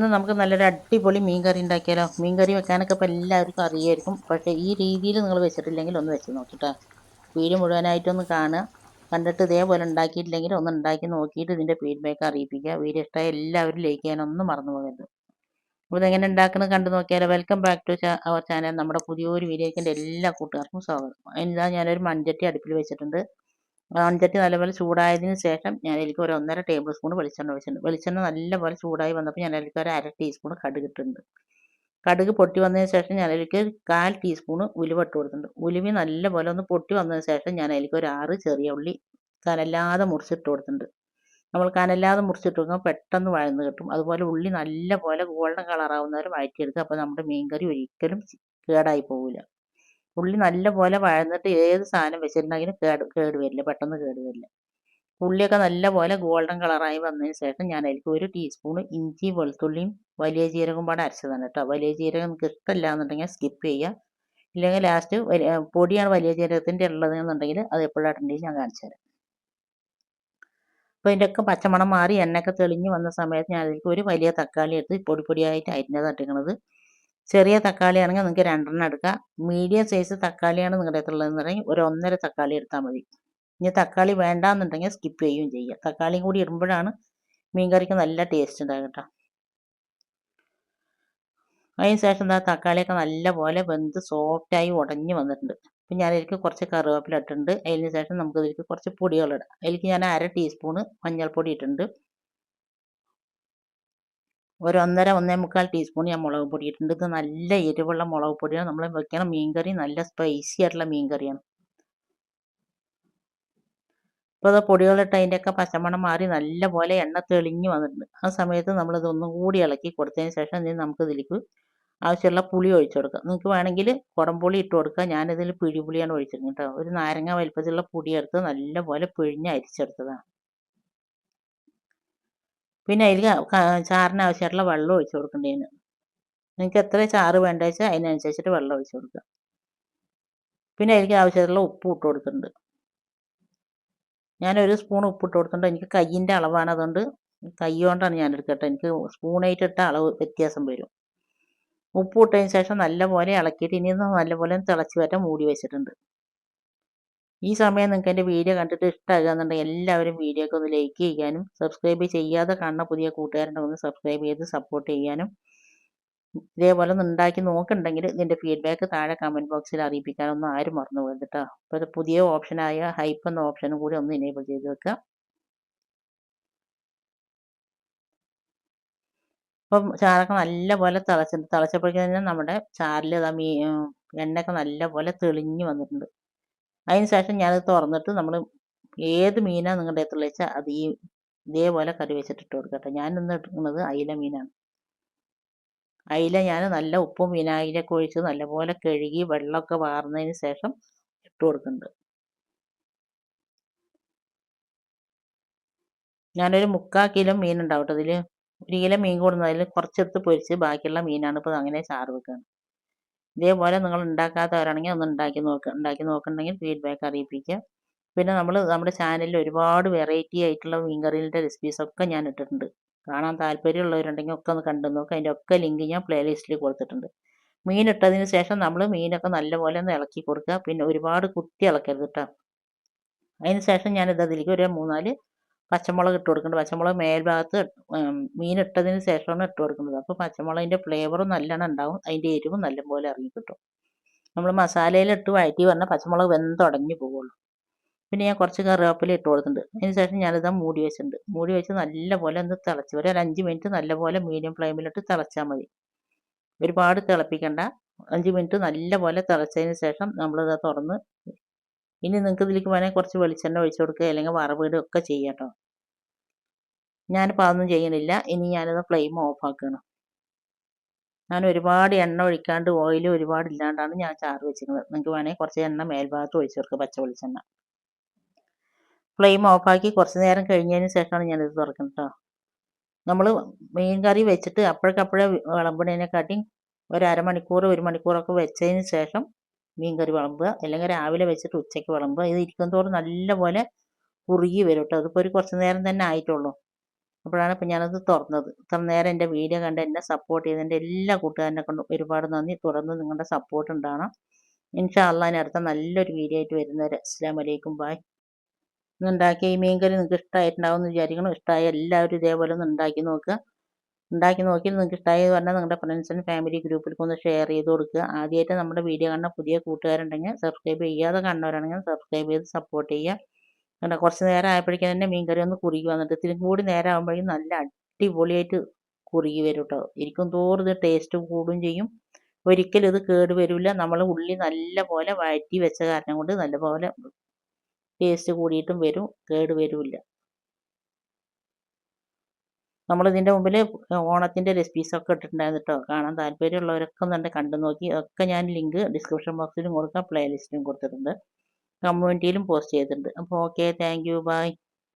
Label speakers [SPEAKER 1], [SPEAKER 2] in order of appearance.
[SPEAKER 1] ഇന്ന് നമുക്ക് നല്ലൊരു അടിപൊളി മീൻ കറി ഉണ്ടാക്കിയാലോ? മീൻ കറി വെക്കാനൊക്കെ ഇപ്പോൾ എല്ലാവർക്കും അറിയായിരിക്കും. പക്ഷേ ഈ രീതിയിൽ നിങ്ങൾ വെച്ചിട്ടില്ലെങ്കിൽ ഒന്ന് വെച്ച് നോക്കിട്ടോ. വീഡിയോ മുഴുവനായിട്ടൊന്ന് കാണുക. കണ്ടിട്ട് ഇതേപോലെ ഉണ്ടാക്കിയിട്ടില്ലെങ്കിൽ ഒന്ന് ഉണ്ടാക്കി നോക്കിയിട്ട് ഇതിന്റെ ഫീഡ്ബാക്ക് അറിയിപ്പിക്കുക. വീഡിയോ ഇഷ്ടമായ എല്ലാവരും ലൈക്ക് ചെയ്യാനൊന്നും മറന്നു പോകരുത്. അപ്പോൾ ഇതെങ്ങനെ ഉണ്ടാക്കുന്നത് കണ്ടു നോക്കിയാലോ. Welcome back to our channel നമ്മുടെ പുതിയൊരു വീഡിയോയ്ക്ക് എന്റെ എല്ലാ കൂട്ടുകാർക്കും സ്വാഗതം. എന്താ ഞാനൊരു മൺചട്ടി അടുപ്പിൽ വെച്ചിട്ടുണ്ട്. മൺചട്ടി നല്ലപോലെ ചൂടായതിന് ശേഷം ഞാൻ എനിക്ക് ഒരു ഒന്നര ടേബിൾ സ്പൂൺ വെളിച്ചെണ്ണ ഒഴിച്ചിട്ടുണ്ട്. വെളിച്ചെണ്ണ നല്ലപോലെ ചൂടായി വന്നപ്പോൾ ഞാൻ അതിലേക്ക് ഒരു അര ടീസ്പൂൺ കടുക് ഇട്ടിട്ടുണ്ട്. കടുക് പൊട്ടി വന്നതിന് ശേഷം ഞാൻ അതിലേക്ക് കാൽ ടീസ്പൂൺ ഉലുവ ഇട്ട് കൊടുത്തിട്ടുണ്ട്. ഉലുവി നല്ലപോലെ ഒന്ന് പൊട്ടി വന്നതിന് ശേഷം ഞാൻ അതിലേക്ക് ഒരു ആറ് ചെറിയ ഉള്ളി കനല്ലാതെ മുറിച്ചിട്ട് കൊടുത്തിട്ടുണ്ട്. നമ്മൾ കനല്ലാതെ മുറിച്ചിട്ട് കൊടുക്കുമ്പോൾ പെട്ടെന്ന് വഴന്ന് കിട്ടും. അതുപോലെ ഉള്ളി നല്ലപോലെ ഗോൾഡൻ കളറാവുന്നവരെ വഴറ്റിയെടുക്കുക. അപ്പോൾ നമ്മുടെ മീൻകറി ഒരിക്കലും കേടായി പോവില്ല. ഉള്ളി നല്ലപോലെ വഴന്നിട്ട് ഏത് സാധനം വെച്ചിട്ടുണ്ടെങ്കിലും കേട് കേട് വരില്ല പെട്ടെന്ന് കേട് വരില്ല. ഉള്ളിയൊക്കെ നല്ലപോലെ ഗോൾഡൻ കളറായി വന്നതിന് ശേഷം ഞാൻ അതിലേക്ക് ഒരു ടീസ്പൂൺ ഇഞ്ചി വെളുത്തുള്ളിയും വലിയ ജീരകം പാടെ അരച്ചതാണ് കേട്ടോ. വലിയ ജീരകം നിങ്ങൾക്ക് ഇഷ്ടമില്ല എന്നുണ്ടെങ്കിൽ സ്കിപ്പ് ചെയ്യുക. ഇല്ലെങ്കിൽ ലാസ്റ്റ് പൊടിയാണ് വലിയ ജീരകത്തിന്റെ ഉള്ളത് എന്നുണ്ടെങ്കിൽ അത് എപ്പോഴാണ് ഞാൻ കാണിച്ചു തരാം. അപ്പോൾ ഇതിന്റെയൊക്കെ പച്ചമണം മാറി എണ്ണയൊക്കെ തെളിഞ്ഞ് വന്ന സമയത്ത് ഞാൻ അതിലേക്ക് ഒരു വലിയ തക്കാളി എടുത്ത് പൊടി പൊടിയായിട്ട് അരിഞ്ഞതാണ് ചെറിയ തക്കാളി ആണെങ്കിൽ നിങ്ങൾക്ക് രണ്ടെണ്ണം എടുക്കാം. മീഡിയം സൈസ് തക്കാളിയാണ് നിങ്ങളുടെ അടുത്തുള്ളതെന്നുണ്ടെങ്കിൽ ഒരു ഒന്നര തക്കാളി എടുത്താൽ മതി. ഇനി തക്കാളി വേണ്ടാന്നുണ്ടെങ്കിൽ സ്കിപ്പ് ചെയ്യുകയും ചെയ്യുക തക്കാളിയും കൂടി ഇടുമ്പോഴാണ് മീൻ കറിക്ക് നല്ല ടേസ്റ്റ് ഉണ്ടാകും കേട്ടോ. അതിന് ശേഷം എന്താ തക്കാളിയൊക്കെ നല്ലപോലെ വെന്ത് സോഫ്റ്റായി ഉടഞ്ഞു വന്നിട്ടുണ്ട്. അപ്പം ഞാൻ അതിലേക്ക് കുറച്ച് കറിവേപ്പില ഇട്ടിട്ടുണ്ട്. അതിന് ശേഷം നമുക്ക് ഇതിലേക്ക് കുറച്ച് പൊടികളിടാം അതിലേക്ക് ഞാൻ അര ടീസ്പൂണ് മഞ്ഞൾപ്പൊടി ഇട്ടിട്ടുണ്ട്. ഒരു ഒന്നര ഒന്നേ മുക്കാൽ ടീസ്പൂൺ ഞാൻ മുളക് പൊടി ഇട്ടിട്ടുണ്ട്. ഇത് നല്ല എരിവുള്ള മുളക് പൊടിയാണ്. നമ്മൾ വെക്കണം മീൻകറി നല്ല സ്പൈസി ആയിട്ടുള്ള മീൻകറിയാണ്. ഇപ്പോൾ അത് പൊടികളിട്ട് അതിന്റെയൊക്കെ പച്ചമണം മാറി നല്ലപോലെ എണ്ണ തെളിഞ്ഞു വന്നിട്ടുണ്ട്. ആ സമയത്ത് നമ്മളിത് ഒന്നും കൂടി ഇളക്കി കൊടുത്തതിന് ശേഷം ഇനി നമുക്ക് ഇതിലേക്ക് ആവശ്യമുള്ള പുളി ഒഴിച്ചു കൊടുക്കാം. നിങ്ങൾക്ക് വേണമെങ്കിൽ കുടംപുളി ഇട്ട് കൊടുക്കുക ഞാനിതിൽ പിഴിപുളിയാണ് ഒഴിച്ചിരുന്നത് കേട്ടോ. ഒരു നാരങ്ങ വലിപ്പത്തിലുള്ള പൊടിയെടുത്ത് നല്ലപോലെ പിഴിഞ്ഞ് അരിച്ചെടുത്തതാണ്. പിന്നെ അതിൽ ചാറിന് ആവശ്യമായിട്ടുള്ള വെള്ളം ഒഴിച്ചു കൊടുക്കേണ്ടതിന് നിങ്ങൾക്ക് എത്ര ചാറ് വേണ്ട വെച്ചാൽ അതിനനുസരിച്ചിട്ട് വെള്ളം ഒഴിച്ചു കൊടുക്കുക. പിന്നെ അതിലേക്ക് ആവശ്യമായിട്ടുള്ള ഉപ്പ് ഇട്ട് കൊടുക്കുന്നുണ്ട് ഞാനൊരു സ്പൂൺ ഉപ്പ് ഇട്ട് കൊടുത്തിട്ടുണ്ട്. എനിക്ക് കയ്യിന്റെ അളവാണ്. അതുകൊണ്ട് കൈ കൊണ്ടാണ് ഞാൻ എടുക്കട്ടെ എനിക്ക് സ്പൂണായിട്ട് ഇട്ട അളവ് വ്യത്യാസം വരും. ഉപ്പ് ഇട്ടതിന് ശേഷം നല്ലപോലെ ഇളക്കിയിട്ട് ഇനി നല്ലപോലെ തിളച്ച് വരാൻ മൂടി വെച്ചിട്ടുണ്ട്. ഈ സമയം നിങ്ങൾക്ക് എന്റെ വീഡിയോ കണ്ടിട്ട് ഇഷ്ടമാകുന്നുണ്ടെങ്കിൽ എല്ലാവരും വീഡിയോക്ക് ഒന്ന് ലൈക്ക് ചെയ്യാനും സബ്സ്ക്രൈബ് ചെയ്യാതെ കാണുന്ന പുതിയ കൂട്ടുകാരന്റെ ഒന്ന് സബ്സ്ക്രൈബ് ചെയ്ത് സപ്പോർട്ട് ചെയ്യാനും. ഇതേപോലെ ഒന്ന് ഉണ്ടാക്കി നോക്കുന്നുണ്ടെങ്കിൽ ഇതിന്റെ ഫീഡ്ബാക്ക് താഴെ കമന്റ് ബോക്സിൽ അറിയിപ്പിക്കാനൊന്നും ആരും മറന്നു പോകരുത് കേട്ടോ അപ്പോൾ പുതിയ ഓപ്ഷനായ ഹൈപ്പ് എന്ന ഓപ്ഷനും കൂടി ഒന്ന് ഇനേബിൾ ചെയ്ത് വെക്കുക. അപ്പം ചാറൊക്കെ നല്ലപോലെ തിളച്ചിട്ടുണ്ട്. തിളച്ചപ്പോഴേക്കും തന്നെ നമ്മുടെ ചാറിൽ മീ എണ്ണയൊക്കെ നല്ലപോലെ തെളിഞ്ഞ് വന്നിട്ടുണ്ട്. അതിന് ശേഷം ഞാനത് തുറന്നിട്ട് നമ്മൾ ഏത് മീനാണ് നിങ്ങളുടെ അടുത്തുള്ള വെച്ചാൽ അത് ഈ ഇതേപോലെ കറി വെച്ചിട്ട് ഇട്ട് കൊടുക്കട്ടെ ഞാനിന്ന് എടുക്കുന്നത് അയില മീനാണ്. അയില ഞാൻ നല്ല ഉപ്പും വിനാഗിരിയൊക്കെ ഒഴിച്ച് നല്ലപോലെ കഴുകി വെള്ളമൊക്കെ വാർന്നതിന് ശേഷം ഇട്ട് കൊടുക്കുന്നുണ്ട്. ഞാനൊരു മുക്കാൽ കിലോ മീൻ ഉണ്ടാവും കേട്ടോ. അതിൽ ഒരു കിലോ മീൻ കൂടുന്നതിൽ കുറച്ചെടുത്ത് പൊരിച്ച് ബാക്കിയുള്ള മീനാണ് ഇപ്പോൾ അങ്ങനെ ചാറ് വെക്കുന്നത് ഇതേപോലെ നിങ്ങൾ ഉണ്ടാക്കാത്തവരാണെങ്കിൽ ഒന്ന് ഉണ്ടാക്കി നോക്ക് ഉണ്ടാക്കി നോക്കുന്നുണ്ടെങ്കിൽ ഫീഡ്ബാക്ക് അറിയിപ്പിക്കുക പിന്നെ നമ്മൾ നമ്മുടെ ചാനലിൽ ഒരുപാട് വെറൈറ്റി ആയിട്ടുള്ള മീൻകറികളുടെ റെസിപ്പീസൊക്കെ ഞാൻ ഇട്ടിട്ടുണ്ട്. കാണാൻ താല്പര്യമുള്ളവരുണ്ടെങ്കിൽ ഒക്കെ ഒന്ന് കണ്ടു നോക്കുക അതിന്റെ ഒക്കെ ലിങ്ക് ഞാൻ പ്ലേലിസ്റ്റിൽ കൊടുത്തിട്ടുണ്ട്. മീൻ ഇട്ടതിന് ശേഷം നമ്മൾ മീനൊക്കെ നല്ലപോലെ ഒന്ന് ഇളക്കി കൊടുക്കുക. പിന്നെ ഒരുപാട് കുത്തി ഇളക്കരുത് കേട്ടോ അതിന് ശേഷം ഞാനിത് അതിലേക്ക് ഒരു മൂന്നാൽ പച്ചമുളക് ഇട്ട് കൊടുക്കുന്നുണ്ട്. പച്ചമുളക് മേൽഭാഗത്ത് മീൻ ഇട്ടതിന് ശേഷമാണ് ഇട്ട് കൊടുക്കുന്നത്. അപ്പോൾ പച്ചമുളകിന്റെ ഫ്ലേവറും നല്ലോണം ഉണ്ടാവും. അതിന്റെ എരിവും നല്ലപോലെ ഇറങ്ങി കിട്ടും. നമ്മൾ മസാലയിലിട്ട് വഴറ്റി പറഞ്ഞാൽ പച്ചമുളക് വെന്തുടഞ്ഞു പോവുള്ളൂ പിന്നെ ഞാൻ കുറച്ച് കറിവേപ്പില ഇട്ട് കൊടുത്തിട്ടുണ്ട്. അതിന് ശേഷം ഞാനിത് മൂടി വെച്ചിട്ടുണ്ട്. മൂടി വെച്ച് നല്ലപോലെ ഒന്ന് തിളച്ച് ഒരു അഞ്ച് മിനിറ്റ് നല്ലപോലെ മീഡിയം ഫ്ലെയിമിലിട്ട് തിളച്ചാൽ മതി. ഒരുപാട് തിളപ്പിക്കണ്ട. അഞ്ച് മിനിറ്റ് നല്ലപോലെ തിളച്ചതിന് ശേഷം നമ്മളിത് തുറന്ന് ഇനി നിങ്ങൾക്ക് ഇതിലേക്ക് വേണമെങ്കിൽ കുറച്ച് വെളിച്ചെണ്ണ ഒഴിച്ചു കൊടുക്കുക അല്ലെങ്കിൽ വറവിടുക ഒക്കെ ചെയ്യാം കേട്ടോ ഞാനിപ്പോൾ അതൊന്നും ചെയ്യണില്ല. ഇനി ഞാനത് ഫ്ലെയിം ഓഫ് ആക്കണം. ഞാൻ ഒരുപാട് എണ്ണ ഒഴിക്കാണ്ട് ഓയിൽ ഒരുപാട് ഇല്ലാണ്ടാണ് ഞാൻ ചാറ് വെച്ചിരുന്നത് നിങ്ങൾക്ക് വേണമെങ്കിൽ കുറച്ച് എണ്ണ മേൽഭാഗത്ത് ഒഴിച്ചു കൊടുക്കുക പച്ച വെളിച്ചെണ്ണ. ഫ്ലെയിം ഓഫാക്കി കുറച്ച് നേരം കഴിഞ്ഞതിന് ശേഷമാണ് ഞാനിത് തുറക്കുന്നത് കേട്ടോ നമ്മൾ മീൻ കറി വെച്ചിട്ട് അപ്പോഴേക്കപ്പോഴേ വിളമ്പണേനെക്കാട്ടിയും ഒരു അരമണിക്കൂർ ഒരു മണിക്കൂറൊക്കെ വെച്ചതിന് ശേഷം മീൻ കറി വിളമ്പുക അല്ലെങ്കിൽ രാവിലെ വെച്ചിട്ട് ഉച്ചയ്ക്ക് വിളമ്പുക. ഇത് ഇരിക്കും തോറും നല്ലപോലെ കുറുകി വരും കേട്ടോ. അതിപ്പോൾ ഒരു കുറച്ച് നേരം തന്നെ ആയിട്ടുള്ളൂ. അപ്പോഴാണ് ഇപ്പം ഞാനത് തുറന്നത്. ഇത്ര നേരം എന്റെ വീഡിയോ കണ്ട് എന്നെ സപ്പോർട്ട് ചെയ്ത് എന്റെ എല്ലാ കൂട്ടുകാരനെ കൊണ്ട് ഒരുപാട് നന്ദി. തുടർന്ന് നിങ്ങളുടെ സപ്പോർട്ട് ഉണ്ടാകണം ഇൻഷാ അള്ളാ ഇനി അടുത്ത നല്ലൊരു വീഡിയോ ആയിട്ട് വരുന്നവരെ അസ്സാം വലൈക്കും ബായ് ഇന്ന് ഉണ്ടാക്കിയ ഈ മീൻകറി നിങ്ങൾക്ക് ഇഷ്ടമായിട്ടുണ്ടാവും എന്ന് വിചാരിക്കണം ഇഷ്ടമായ എല്ലാവരും ഇതേപോലെ ഒന്ന് ഉണ്ടാക്കി നോക്കുക. ഉണ്ടാക്കി നോക്കി നിങ്ങൾക്ക് ഇഷ്ടമായി പറഞ്ഞാൽ നിങ്ങളുടെ ഫ്രണ്ട്സിനും ഫാമിലി ഗ്രൂപ്പിലേക്ക് ഒന്ന് ഷെയർ ചെയ്ത് കൊടുക്കുക. ആദ്യമായിട്ട് നമ്മുടെ വീഡിയോ കാണുന്ന പുതിയ കൂട്ടുകാരുണ്ടെങ്കിൽ സബ്സ്ക്രൈബ് ചെയ്യാതെ കണ്ടവരാണെങ്കിൽ സബ്സ്ക്രൈബ് ചെയ്ത് സപ്പോർട്ട് ചെയ്യുക. അങ്ങനെ കുറച്ച് നേരം ആയപ്പോഴേക്കും തന്നെ മീൻകറി ഒന്ന് കുറുകി വന്നിട്ട് ഇത്തിരി കൂടി നേരം ആകുമ്പോഴേക്കും നല്ല അടിപൊളിയായിട്ട് കുറുകി വരും കേട്ടോ. ഇരിക്കും തോറും ഇത് ടേസ്റ്റ് കൂടുകയും ചെയ്യും. ഒരിക്കലും ഇത് കേട് വരില്ല നമ്മൾ ഉള്ളി നല്ല പോലെ വഴറ്റി വെച്ച കാരണം കൊണ്ട് നല്ലപോലെ ടേസ്റ്റ് കൂടിയിട്ടും വരും. കേട് വരില്ല. നമ്മളിതിന്റെ മുമ്പിൽ ഓണത്തിന്റെ റെസിപ്പീസൊക്കെ ഇട്ടിട്ടുണ്ടായിരുന്നു കേട്ടോ കാണാൻ താല്പര്യമുള്ളവരൊക്കെ ഒന്ന് കണ്ടു നോക്കി. ഒക്കെ ഞാൻ ലിങ്ക് ഡിസ്ക്രിപ്ഷൻ ബോക്സിലും കൊടുക്കാം. പ്ലേലിസ്റ്റിലും കൊടുത്തിട്ടുണ്ട്. കമ്മ്യൂണിറ്റിയിലും പോസ്റ്റ് ചെയ്തിട്ടുണ്ട്. അപ്പോൾ ഓക്കെ താങ്ക് യു ബൈ